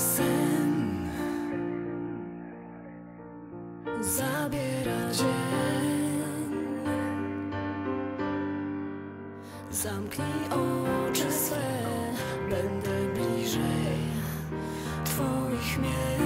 Sen zabiera dzień. Zamknij oczy swe, będę bliżej Twoich miejsc.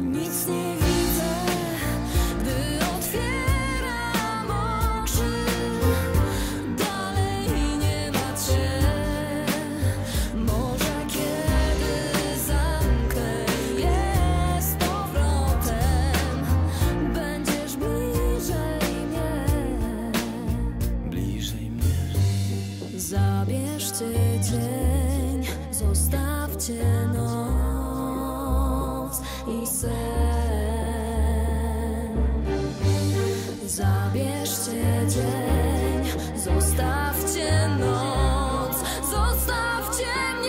Nic nie widzę, gdy otwieram oczy. Dalej nie ma cię. Może kiedy zamknę je z powrotem, będziesz bliżej mnie. Bliżej mnie. Zabierzcie. i sen. Zabierzcie dzień, zostawcie noc, zostawcie mnie.